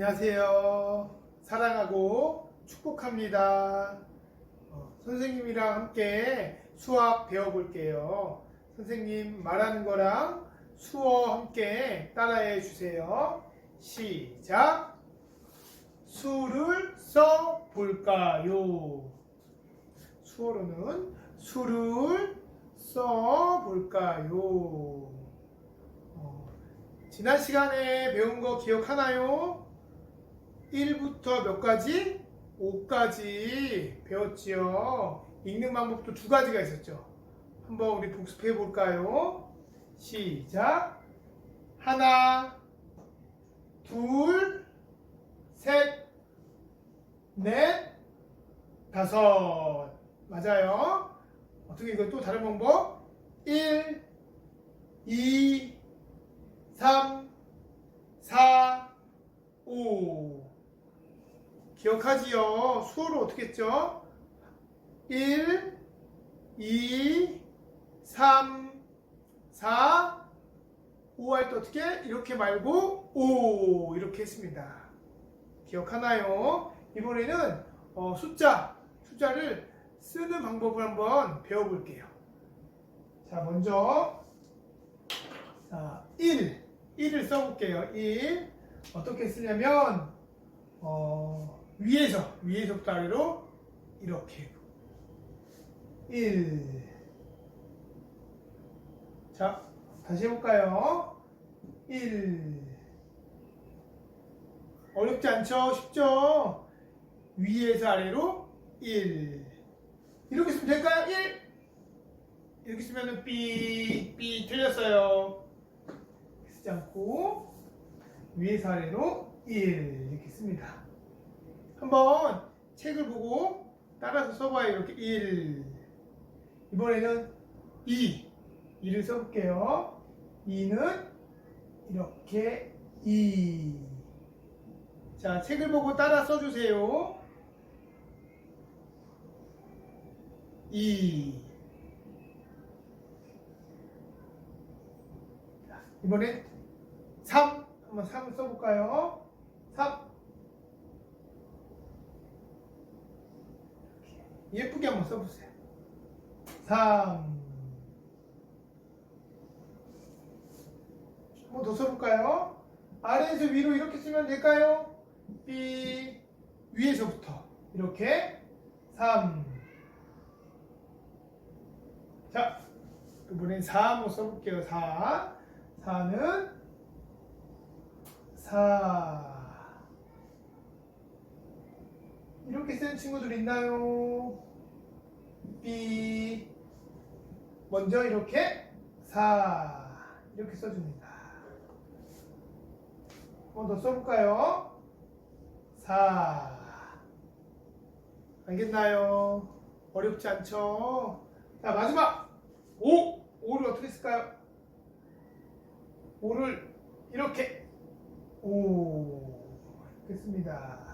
안녕하세요. 사랑하고 축복합니다. 어, 선생님이랑 함께 수학 배워볼게요. 선생님 말하는 거랑 수어 함께 따라해 주세요. 시작. 수를 써 볼까요? 수어로는 수를 써 볼까요? 어, 지난 시간에 배운 거 기억하나요? 1부터 몇 가지? 5까지 배웠지요. 읽는 방법도 두 가지가 있었죠. 한번 우리 복습해 볼까요? 시작. 하나, 둘, 셋, 넷, 다섯. 맞아요. 어떻게 이거 또 다른 방법? 1, 2, 3, 4, 5. 기억하지요? 수어로 어떻게 했죠? 1, 2, 3, 4, 5 할 때 어떻게? 이렇게 말고 5 이렇게 했습니다. 기억하나요? 이번에는 어, 숫자, 숫자를 쓰는 방법을 한번 배워볼게요. 자, 먼저 자, 1, 1을 써볼게요. 1 어떻게 쓰냐면 어, 위에서 위에서부터 아래로 이렇게 1 자, 다시 해볼까요? 1 어렵지 않죠? 쉽죠? 위에서 아래로 1 이렇게 쓰면 될까요? 1 이렇게 쓰면은 B, B 틀렸어요. 쓰지 않고 위에서 아래로 1 이렇게 씁니다. 한번 책을 보고 따라서 써봐요. 이렇게 1 이번에는 2 2를 써볼게요. 2는 이렇게 2 자, 책을 보고 따라 써주세요. 2 자, 이번엔 3 한번 3을 써볼까요? 3 예쁘게 한번 써보세요. 3 한번 더 써볼까요? 아래에서 위로 이렇게 쓰면 될까요? B 위에서부터 이렇게 3 자, 이번엔 4 한번 써볼게요. 4 4는 4 이렇게 쓰는 친구들 있나요? B 먼저 이렇게 4 이렇게 써줍니다. 한번 더 써볼까요? 4 알겠나요? 어렵지 않죠? 자 마지막 5 5를 어떻게 쓸까요? 5를 이렇게 5 됐습니다.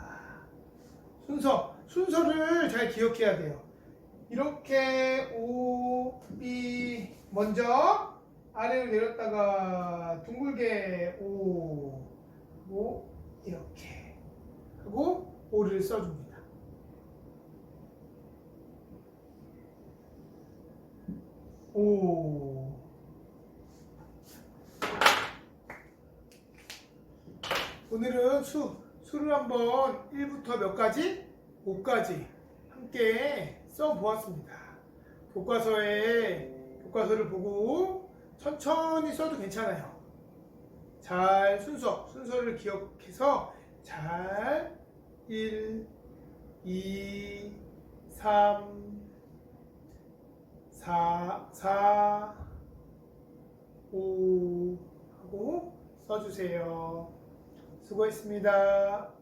순서 순서를 잘 기억해야 돼요. 이렇게 O, B 먼저 아래로 내렸다가 둥글게 O 하고 이렇게 하고 O를 써줍니다. 오 오늘은 수 수를 한번 1부터 몇 가지? 5까지 함께 써 보았습니다. 교과서에 교과서를 보고 천천히 써도 괜찮아요. 잘 순서 순서를 기억해서 잘 1, 2, 3, 4, 4, 5 하고 써주세요. 수고했습니다.